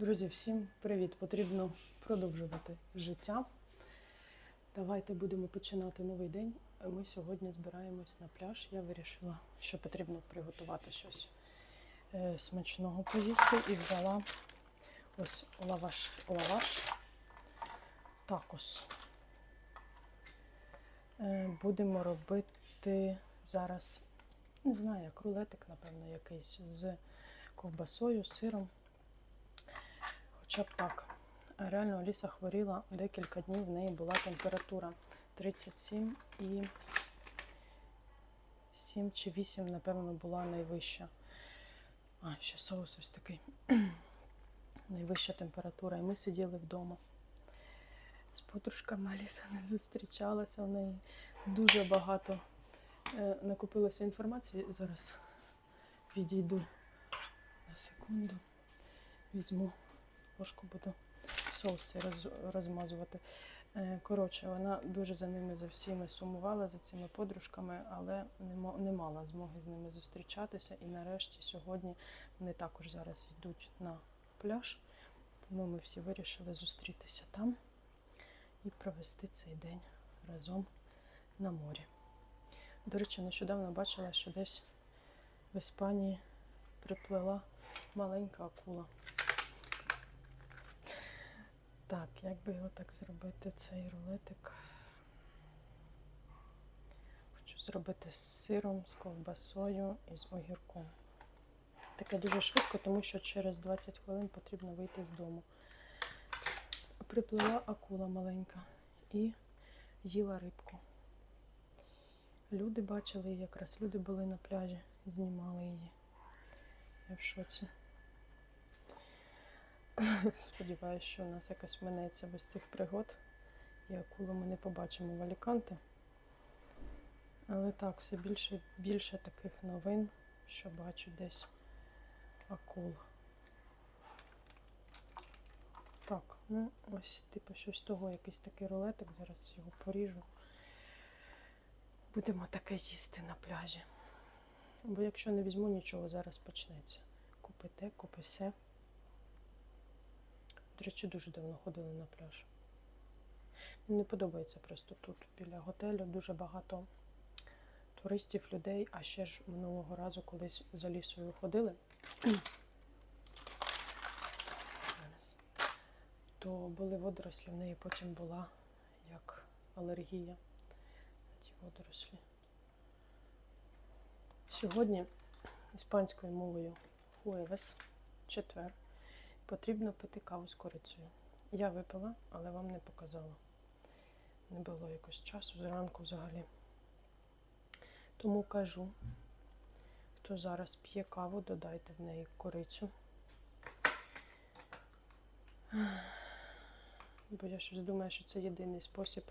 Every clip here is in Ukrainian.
Друзі, всім привіт! Потрібно продовжувати життя. Давайте будемо починати новий день. Ми сьогодні збираємось на пляж. Я вирішила, що потрібно приготувати щось е, смачного поїсти і взяла ось лаваш, лаваш такос. Е, Будемо робити зараз, не знаю, як рулетик, напевно, якийсь з ковбасою, сиром. Хоча б так. Реально Аліса хворіла декілька днів, в неї була температура 37 і 7 чи 8, напевно, була найвища. А, ще соус ось такий. найвища температура. І ми сиділи вдома. З подружками Аліса не зустрічалася. В неї дуже багато е, накопилося інформації. Зараз відійду на секунду. Візьму ложку буду соус цей роз, розмазувати. Е, Коротше, вона дуже за ними за всіми сумувала, за цими подружками, але не, мала змоги з ними зустрічатися. І нарешті сьогодні вони також зараз йдуть на пляж. Тому ми всі вирішили зустрітися там і провести цей день разом на морі. До речі, нещодавно бачила, що десь в Іспанії приплила маленька акула. Так, як би його так зробити, цей рулетик? Хочу зробити з сиром, з ковбасою і з огірком. Таке дуже швидко, тому що через 20 хвилин потрібно вийти з дому. Приплила акула маленька і їла рибку. Люди бачили її, якраз люди були на пляжі, знімали її. Я в шоці. Сподіваюся, що у нас якось минеться без цих пригод. І акулу ми не побачимо в Аліканте. Але так, все більше більше таких новин, що бачу десь акул. Так, ну ось, типу, щось того, якийсь такий рулетик, зараз його поріжу. Будемо таке їсти на пляжі. Бо якщо не візьму нічого, зараз почнеться. Купи те, купи се. До речі, дуже давно ходили на пляж. Мені подобається просто тут, біля готелю, дуже багато туристів, людей, а ще ж минулого разу колись за лісою ходили. То були водорослі, в неї потім була як алергія на ті водорослі. Сьогодні іспанською мовою хуевес, четвер, потрібно пити каву з корицею. Я випила, але вам не показала. Не було якось часу зранку взагалі. Тому кажу, хто зараз п'є каву, додайте в неї корицю. Бо я щось думаю, що це єдиний спосіб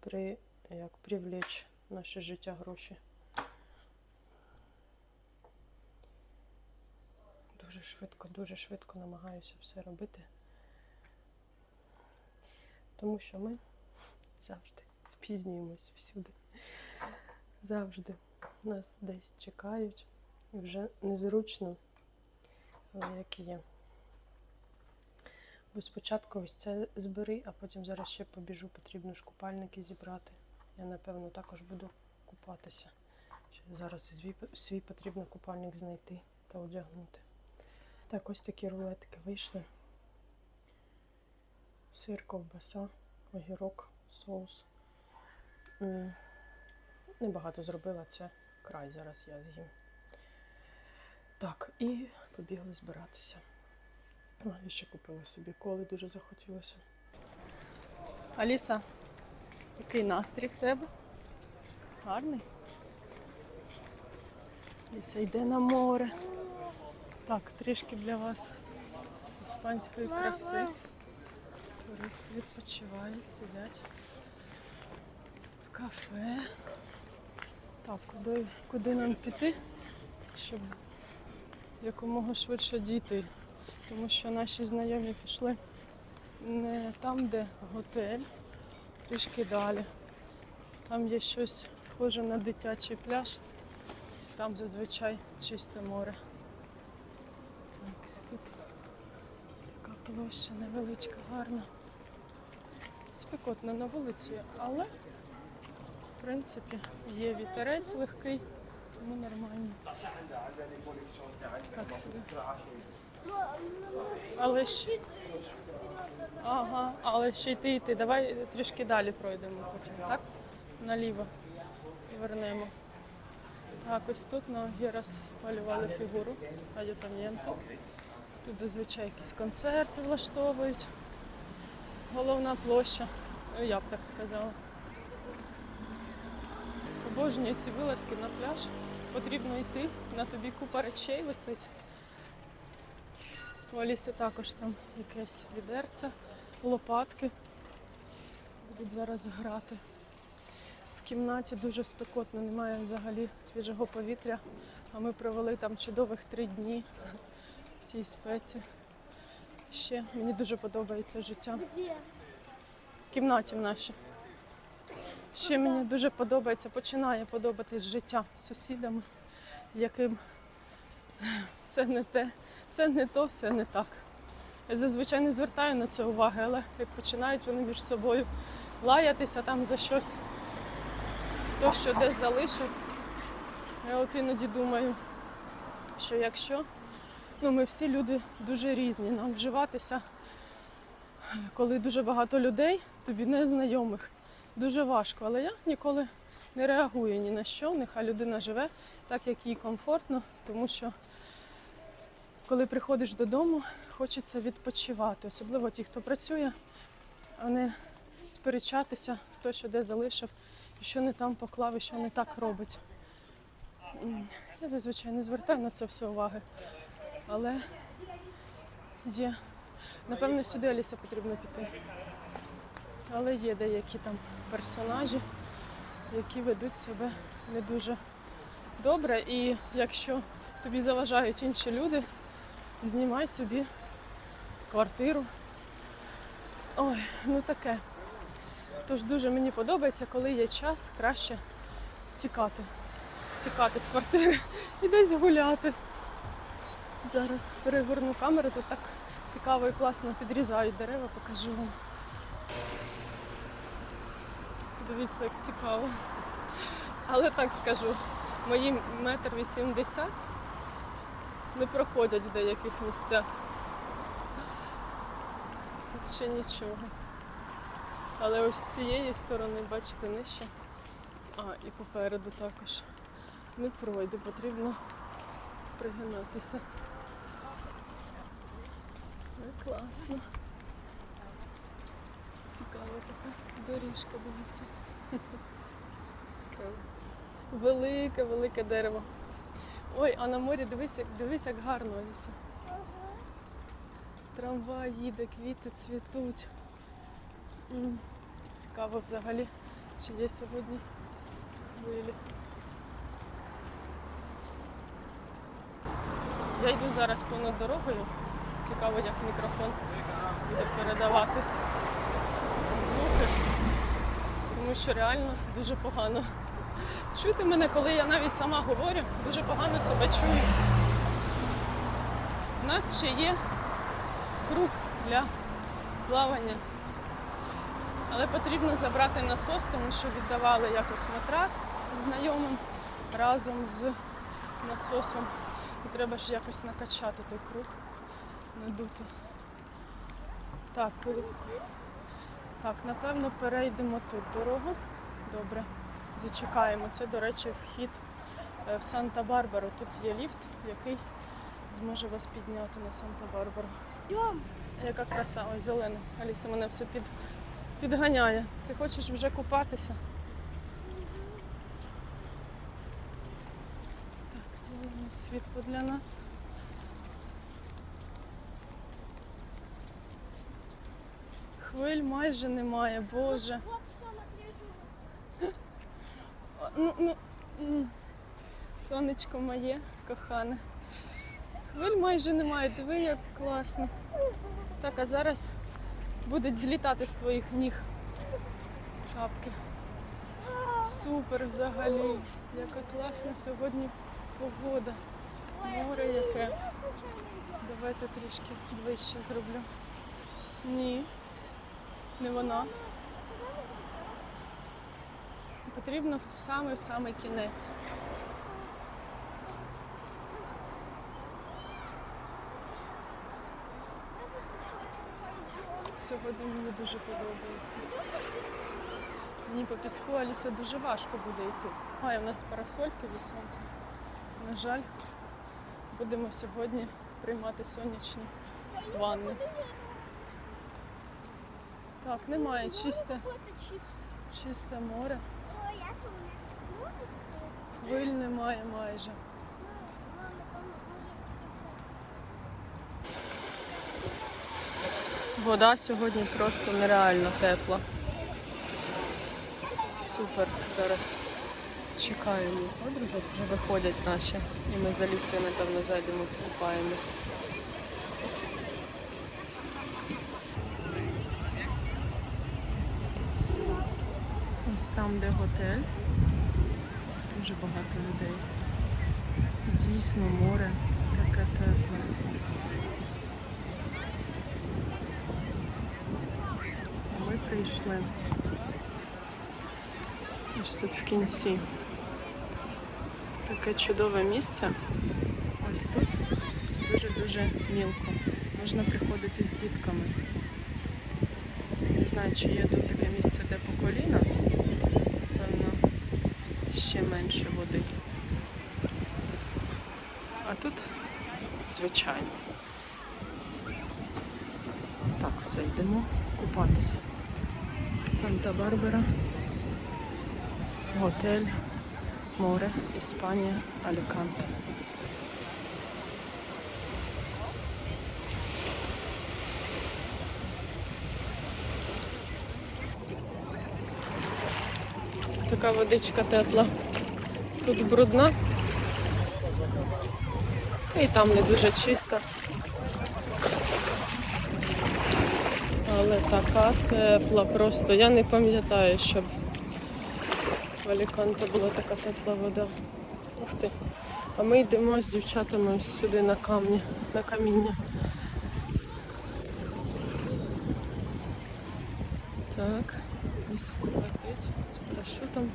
при, як, привлечь наше життя гроші. Дуже швидко, дуже швидко намагаюся все робити. Тому що ми завжди спізнюємось всюди. Завжди нас десь чекають. І вже незручно, але як є. Бо спочатку ось це збери, а потім зараз ще побіжу, потрібно ж купальники зібрати. Я, напевно, також буду купатися. Зараз свій потрібно купальник знайти та одягнути. Так, ось такі рулетики вийшли. Сир, ковбаса, огірок, соус. Небагато зробила це край, зараз я з'їм. Так, і побігли збиратися. О, і ще купила собі коли, дуже захотілося. Аліса, який настрій в тебе? Гарний? Аліса йде на море. Так, трішки для вас іспанської краси. Туристи відпочивають, сидять в кафе. Так, куди, куди нам піти, щоб якомога швидше дійти. Тому що наші знайомі пішли не там, де готель, трішки далі. Там є щось схоже на дитячий пляж. Там зазвичай чисте море. Ось тут така Площа невеличка, гарна. Спекотно на вулиці, але в принципі є вітерець легкий, тому нормально. Так сюди. Але ще. Ага, але ще йти йти. Давай трішки далі пройдемо потім, так? Наліво. Вернемо. Так, ось тут на Герас спалювали фігуру ад'ютамєнта. Тут зазвичай якісь концерти влаштовують. Головна площа, ну, я б так сказала. Обожнюю ці вилазки на пляж. Потрібно йти, на тобі купа речей висить. У Аліси також там якесь відерце, лопатки. Будуть зараз грати. В кімнаті дуже спекотно, немає взагалі свіжого повітря. А ми провели там чудових три дні в тій спеці. Ще мені дуже подобається життя. В кімнаті в нашій. Ще мені дуже подобається, починає подобатись життя з сусідами, яким все не те, все не то, все не так. Я зазвичай не звертаю на це уваги, але як починають вони між собою лаятися там за щось, хто що десь залишив. Я от іноді думаю, що якщо ну, ми всі люди дуже різні, нам вживатися, коли дуже багато людей, тобі незнайомих, дуже важко. Але я ніколи не реагую ні на що, нехай людина живе так, як їй комфортно, тому що коли приходиш додому, хочеться відпочивати, особливо ті, хто працює, а не сперечатися, хто що де залишив, що не там поклав, і що не так робить. Я зазвичай не звертаю на це все уваги. Але є. Напевно, сюди Аліся потрібно піти. Але є деякі там персонажі, які ведуть себе не дуже добре. І якщо тобі заважають інші люди, знімай собі квартиру. Ой, ну таке. Тож дуже мені подобається, коли є час, краще тікати. Тікати з квартири і десь гуляти. Зараз перегорну камеру, тут так цікаво і класно підрізають дерева, покажу вам. Дивіться, як цікаво. Але так скажу, мої метр вісімдесят не проходять в деяких місцях. Тут ще нічого. Але ось з цієї сторони, бачите, нижче. А, і попереду також не пройде, потрібно пригинатися. Ну, класно. Цікава така доріжка, дивіться. Таке велике, велике дерево. Ой, а на морі дивись, як, дивись, як гарно Аліса. Трамвай їде, квіти цвітуть. Цікаво взагалі, чи є сьогодні хвилі. Я йду зараз понад дорогою. Цікаво, як мікрофон буде передавати звуки, тому що реально дуже погано. Чути мене, коли я навіть сама говорю, дуже погано себе чую. У нас ще є круг для плавання. Але потрібно забрати насос, тому що віддавали якось матрас знайомим разом з насосом. І треба ж якось накачати той круг, надути. Так, так, напевно, перейдемо тут дорогу. Добре. Зачекаємо. Це, до речі, вхід е, в Санта-Барбару. Тут є ліфт, який зможе вас підняти на Санта-Барбару. Яка краса, ой, зелена. Аліса мене все під, підганяє. Ти хочеш вже купатися? Так, зелене світло для нас. Хвиль майже немає, Боже. Ну, ну, сонечко моє, кохане. Хвиль майже немає, диви, як класно. Так, а зараз будуть злітати з твоїх ніг шапки. Супер взагалі. Яка класна сьогодні погода. Море яке. Давайте трішки ближче зроблю. Ні, не вона. Потрібно самий кінець. Сьогодні мені дуже подобається. Мені по піску Аліса дуже важко буде йти. Має в нас парасольки від сонця. На жаль, будемо сьогодні приймати сонячні ванни. Так, немає чисте, чисте море. Хвиль немає майже. Ну, напевно, може бути Вода сьогодні просто нереально тепла. Супер. Зараз чекаємо подружок, вже виходять наші. І ми за лісою, напевно, зайдемо, купаємось. Ось там, де готель. Дуже багато людей. Дійсно, море таке тепле. Прийшли. Ось тут в кінці. Таке чудове місце. Ось тут дуже-дуже мілко. Можна приходити з дітками. Не знаю, чи є тут таке місце, де по коліна. Певно, ще менше води. А тут звичайно. Так, все, йдемо купатися. Санта-Барбара, готель, море, Іспанія, Аліканте. Така водичка тепла. Тут брудна. І там не дуже чиста. Але така тепла просто. Я не пам'ятаю, щоб в Аліканте була така тепла вода. Ух ти. А ми йдемо з дівчатами сюди на камні, на каміння. Так, ось летить з парашутом.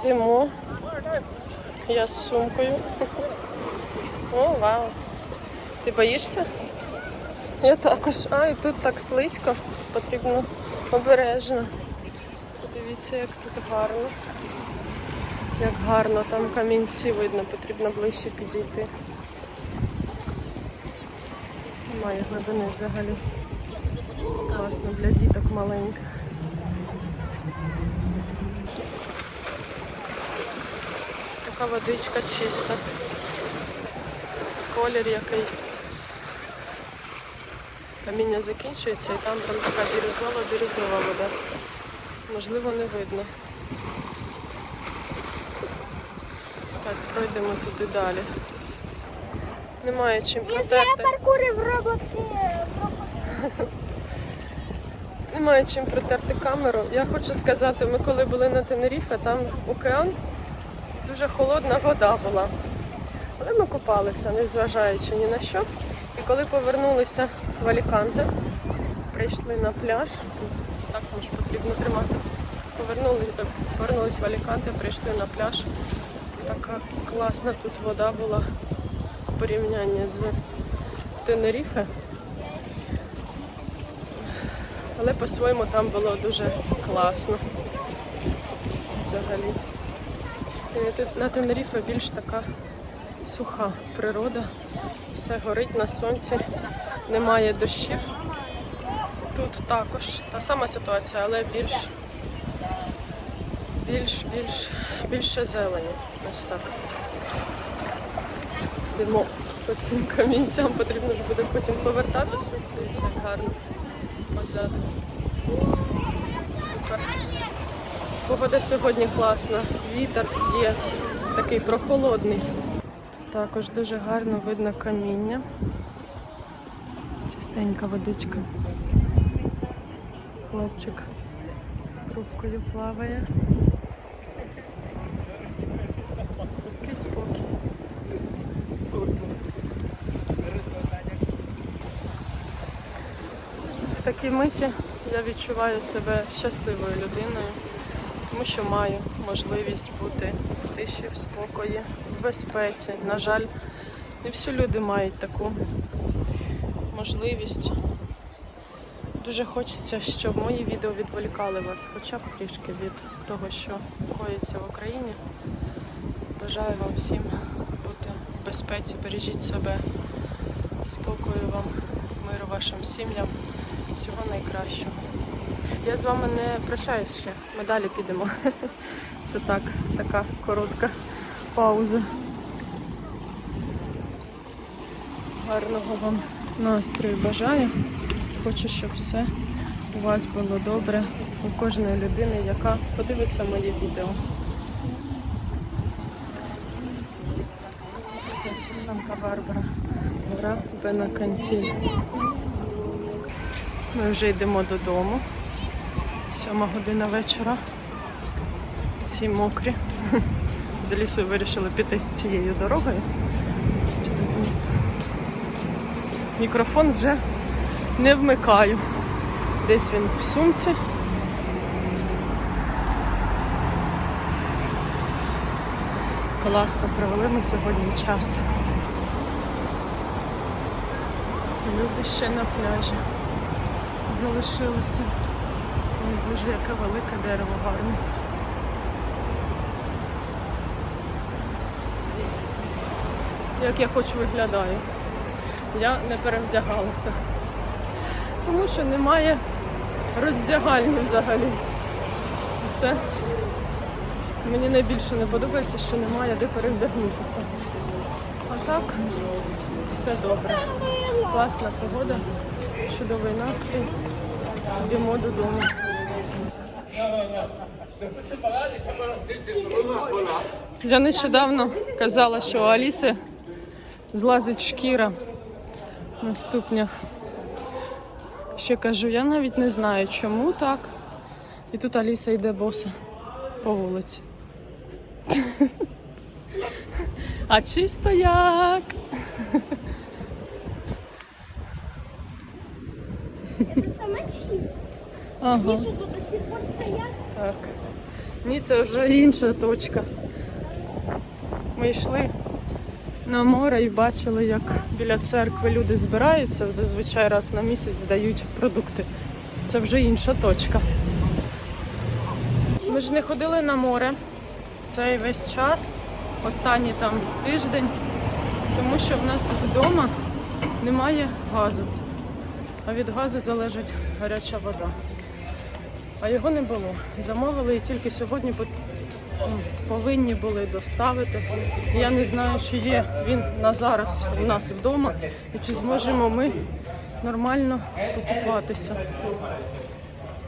Йдемо. Я з сумкою. О, вау. Ти боїшся? Я також. А, і тут так слизько, потрібно обережно. Подивіться, як тут гарно. Як гарно, там камінці видно, потрібно ближче підійти. Немає глибини взагалі. Класно для діток маленьких. Така водичка чиста. Колір який. Каміння закінчується і там прям така бірюзова, бірюзова вода. Можливо, не видно. Так, пройдемо туди далі. Немає чим Якщо я протерти. паркурив в Роблоксі, Немає чим протерти камеру. Я хочу сказати, ми коли були на Тенеріфе, там океан, дуже холодна вода була. Але ми купалися, незважаючи ні на що. І коли повернулися в Аліканте, прийшли на пляж, ось так може потрібно тримати. Повернулися, повернулись в Аліканте, прийшли на пляж. Така класна тут вода була в порівнянні з Тенеріфе. Але по-своєму там було дуже класно. Взагалі. На Тенеріфе більш така суха природа. Все горить на сонці, немає дощів. Тут також та сама ситуація, але більш, більш, більш, більше зелені. Ось так. Йдемо по цим камінцям, потрібно ж буде потім повертатися. Дивіться, як гарно позаду. Супер. Погода сьогодні класна. Вітер є такий прохолодний. Також дуже гарно видно каміння. Чистенька водичка. Хлопчик з трубкою плаває. Такий спокій. В такій миті я відчуваю себе щасливою людиною тому що маю можливість бути в тиші, в спокої, в безпеці. На жаль, не всі люди мають таку можливість. Дуже хочеться, щоб мої відео відволікали вас хоча б трішки від того, що коїться в Україні. Бажаю вам всім бути в безпеці, бережіть себе, спокою вам, миру вашим сім'ям, всього найкращого. Я з вами не прощаюсь ще, ми далі підемо. Це так, така коротка пауза. Гарного вам настрою бажаю. Хочу, щоб все у вас було добре, у кожної людини, яка подивиться моє відео. Це Санта-Барбара, гора Бенакантіль. Ми вже йдемо додому. Сьома година вечора. Всі мокрі. З лісою вирішили піти цією дорогою через місто. Мікрофон вже не вмикаю. Десь він в сумці. Класно провели ми сьогодні час. Люди ще на пляжі залишилися. Боже, яке велике дерево гарне. Як я хоч виглядаю. Я не перевдягалася. Тому що немає роздягальні взагалі. Це мені найбільше не подобається, що немає де перевдягнутися. А так, все добре. Класна погода, чудовий настрій. Йдемо додому. Я нещодавно казала, що у Аліси злазить шкіра на ступнях. Ще кажу, я навіть не знаю, чому так. І тут Аліса йде боса по вулиці. А чисто як. Саме чисто. Ага. Ті, що тут до сих пор стоять. Так. Ні, це вже інша точка. Ми йшли на море і бачили, як біля церкви люди збираються, зазвичай раз на місяць здають продукти. Це вже інша точка. Ми ж не ходили на море цей весь час, останній там тиждень, тому що в нас вдома немає газу. А від газу залежить гаряча вода. А його не було. Замовили і тільки сьогодні пот- повинні були доставити. Я не знаю, чи є він на зараз у нас вдома і чи зможемо ми нормально покупатися.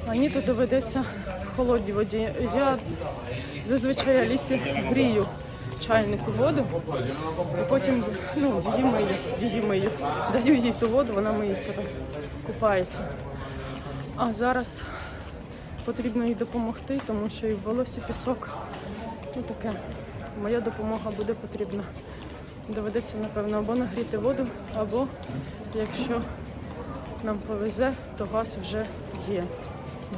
А ні, то доведеться в холодній воді. Я зазвичай Алісі грію чайнику воду, і потім ну, її мию, її мию. Даю їй ту воду, вона миється, купається. А зараз потрібно їй допомогти, тому що і в пісок. Ну таке. Моя допомога буде потрібна. Доведеться, напевно, або нагріти воду, або якщо нам повезе, то газ вже є.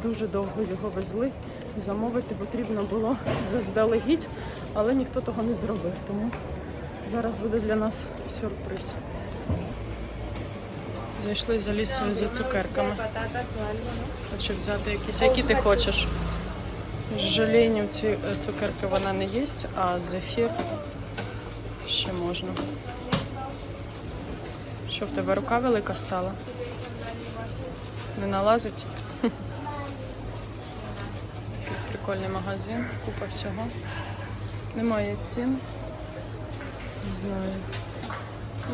Дуже довго його везли. Замовити потрібно було заздалегідь, але ніхто того не зробив. Тому зараз буде для нас сюрприз. Зайшли за лісою за цукерками. Хочу взяти якісь. Які ти хочеш? Жалінів ці е, цукерки вона не їсть, а зефір ще можна. Що в тебе рука велика стала? Не налазить? Такий прикольний магазин, купа всього. Немає цін. Не знаю.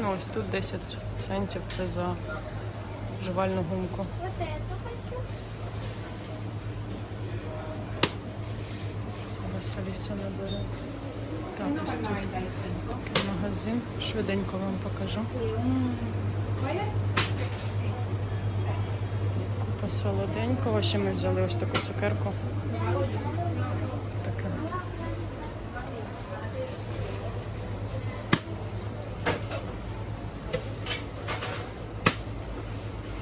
Ну ось тут 10 центів це за жувальну гумку. Хочу. Набере. Так, ось тут магазин. Швиденько вам покажу. Купа солоденького. Ще ми взяли ось таку цукерку. Таке.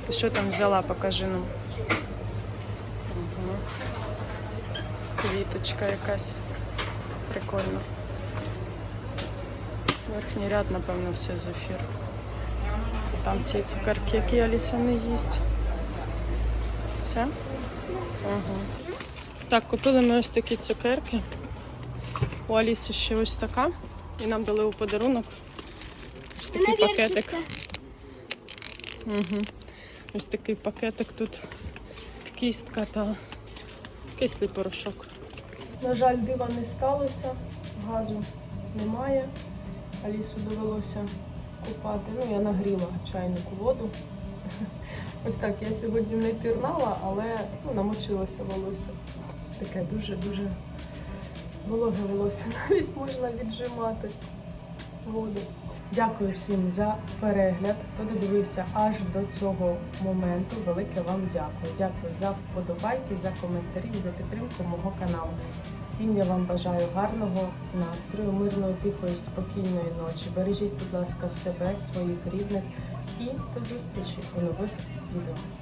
Ти що там взяла, покажи нам. Угу. Квіточка якась. Прикольно. Верхній ряд, напевно, все зефір. Там ті цукерки, які Аліса не їсть. Все? Угу. Так, купили ми ось такі цукерки. У Аліси ще ось така. І нам дали у подарунок ось такий пакетик. Угу. Ось такий пакетик тут кістка та кислий порошок. На жаль, дива не сталося, газу немає. Алісу довелося купати. Ну, я нагріла чайнику воду. Ось так, я сьогодні не пірнала, але ну, намочилося волосся. Таке дуже-дуже вологе волосся. Навіть можна віджимати воду. Дякую всім за перегляд. Хто додивився аж до цього моменту. Велике вам дякую. Дякую за вподобайки, за коментарі, за підтримку мого каналу. Всім я вам бажаю гарного настрою, мирної, тихої, спокійної ночі. Бережіть, будь ласка, себе, своїх рідних і до зустрічі у нових відео.